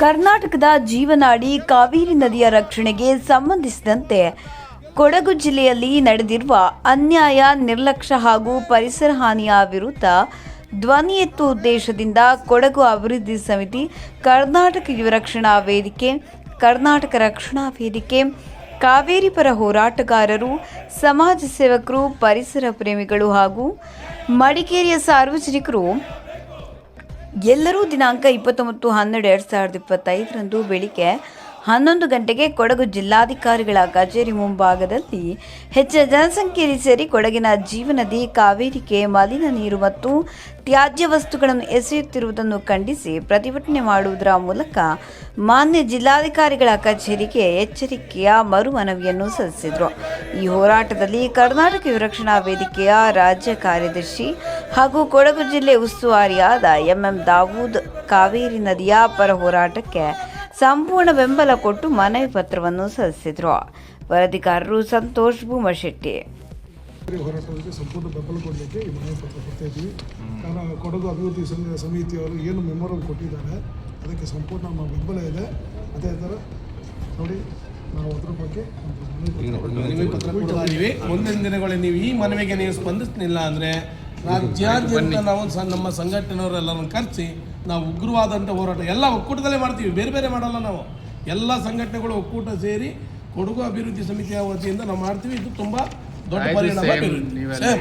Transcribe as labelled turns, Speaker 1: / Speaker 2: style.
Speaker 1: ಕರ್ನಾಟಕದ ಜೀವನಾಡಿ ಕಾವೇರಿ ನದಿಯ ರಕ್ಷಣೆಗೆ ಸಂಬಂಧಿಸಿದಂತೆ ಕೊಡಗು ಜಿಲ್ಲೆಯಲ್ಲಿ ನಡೆದಿರುವ ಅನ್ಯಾಯ, ನಿರ್ಲಕ್ಷ್ಯ ಹಾಗೂ ಪರಿಸರ ಹಾನಿಯ ವಿರುದ್ಧ ಧ್ವನಿ ಎತ್ತು ಉದ್ದೇಶದಿಂದ ಕೊಡಗು ಅಭಿವೃದ್ಧಿ ಸಮಿತಿ, ಕರ್ನಾಟಕ ಯುವ ರಕ್ಷಣಾ ವೇದಿಕೆ, ಕರ್ನಾಟಕ ರಕ್ಷಣಾ ವೇದಿಕೆ, ಕಾವೇರಿ ಪರ ಹೋರಾಟಗಾರರು, ಸಮಾಜ ಸೇವಕರು, ಪರಿಸರ ಪ್ರೇಮಿಗಳು ಹಾಗೂ ಮಡಿಕೇರಿಯ ಸಾರ್ವಜನಿಕರು ಎಲ್ಲರೂ ದಿನಾಂಕ ಇಪ್ಪತ್ತೊಂಬತ್ತು ಹನ್ನೆರಡು ಎರಡು ಸಾವಿರದ ಇಪ್ಪತ್ತೈದರಂದು ಬೆಳಿಗ್ಗೆ ಹನ್ನೊಂದು ಗಂಟೆಗೆ ಕೊಡಗು ಜಿಲ್ಲಾಧಿಕಾರಿಗಳ ಕಚೇರಿ ಮುಂಭಾಗದಲ್ಲಿ ಹೆಚ್ಚಿನ ಜನಸಂಖ್ಯೆಯಲ್ಲಿ ಸೇರಿ ಕೊಡಗಿನ ಜೀವನದಿ ಕಾವೇರಿಗೆ ಮಲಿನ ನೀರು ಮತ್ತು ತ್ಯಾಜ್ಯ ವಸ್ತುಗಳನ್ನು ಎಸೆಯುತ್ತಿರುವುದನ್ನು ಖಂಡಿಸಿ ಪ್ರತಿಭಟನೆ ಮಾಡುವುದರ ಮೂಲಕ ಮಾನ್ಯ ಜಿಲ್ಲಾಧಿಕಾರಿಗಳ ಕಚೇರಿಗೆ ಎಚ್ಚರಿಕೆಯ ಮರು ಮನವಿಯನ್ನು ಸಲ್ಲಿಸಿದರು. ಈ ಹೋರಾಟದಲ್ಲಿ ಕರ್ನಾಟಕ ವಿರಕ್ಷಣಾ ವೇದಿಕೆಯ ರಾಜ್ಯ ಕಾರ್ಯದರ್ಶಿ ಹಾಗೂ ಕೊಡಗು ಜಿಲ್ಲೆ ಉಸ್ತುವಾರಿಯಾದ ಎಂಎಂ ದಾವೂದ್ ಕಾವೇರಿ ನದಿಯ ಪರ ಹೋರಾಟಕ್ಕೆ ಸಂಪೂರ್ಣ ಬೆಂಬಲ ಕೊಟ್ಟು ಮನವಿ ಪತ್ರವನ್ನು ಸಲ್ಲಿಸಿದರು. ವರದಿಗಾರರು ಸಂತೋಷ್ ಭೂಮಶೆಟ್ಟಿ.
Speaker 2: ಹೋರಾಟಕ್ಕೆ ಸಂಪೂರ್ಣ ಬೆಂಬಲ ಕೊಡಲಿಕ್ಕೆ ಈ ಮನವಿ ಪತ್ರ ಕೊಡ್ತಾ ಇದ್ದೀವಿ ಕಾರಣ ಕೊಡಗು ಅಭಿವೃದ್ಧಿ ಸಂಘ ಸಮಿತಿಯವರು ಏನು ಮೆಮೊರಲ್ ಕೊಟ್ಟಿದ್ದಾರೆ ಅದಕ್ಕೆ ಸಂಪೂರ್ಣ ನಮ್ಮ ಬೆಂಬಲ ಇದೆ. ಅದೇ ಥರ ನೋಡಿ ನಾವು ಅದ್ರ ಬಗ್ಗೆ ಮನವಿ ಪತ್ರ
Speaker 3: ಕೊಡ್ತಾ ಇದೀವಿ. ಮುಂದಿನ ದಿನಗಳಲ್ಲಿ ನೀವು ಈ ಮನವಿಗೆ ನೀವು ಸ್ಪಂದಿಸ್ತಿಲ್ಲ ಅಂದರೆ ರಾಜ್ಯಾದ್ಯಂತ ನಾವು ನಮ್ಮ ಸಂಘಟನೆಯವರೆಲ್ಲರನ್ನು ಕರೆಸಿ ನಾವು ಉಗ್ರವಾದಂಥ ಹೋರಾಟ ಎಲ್ಲ ಒಕ್ಕೂಟದಲ್ಲೇ ಮಾಡ್ತೀವಿ. ಬೇರೆ ಬೇರೆ ಮಾಡಲ್ಲ ನಾವು. ಎಲ್ಲ ಸಂಘಟನೆಗಳು ಒಕ್ಕೂಟ ಸೇರಿ ಕೊಡಗು ಅಭಿವೃದ್ಧಿ ಸಮಿತಿಯ ವತಿಯಿಂದ ನಾವು ಮಾಡ್ತೀವಿ. ಇದು ತುಂಬ ದೊಡ್ಡ ಪರಿಣಾಮ ಬೀರುತ್ತೆ.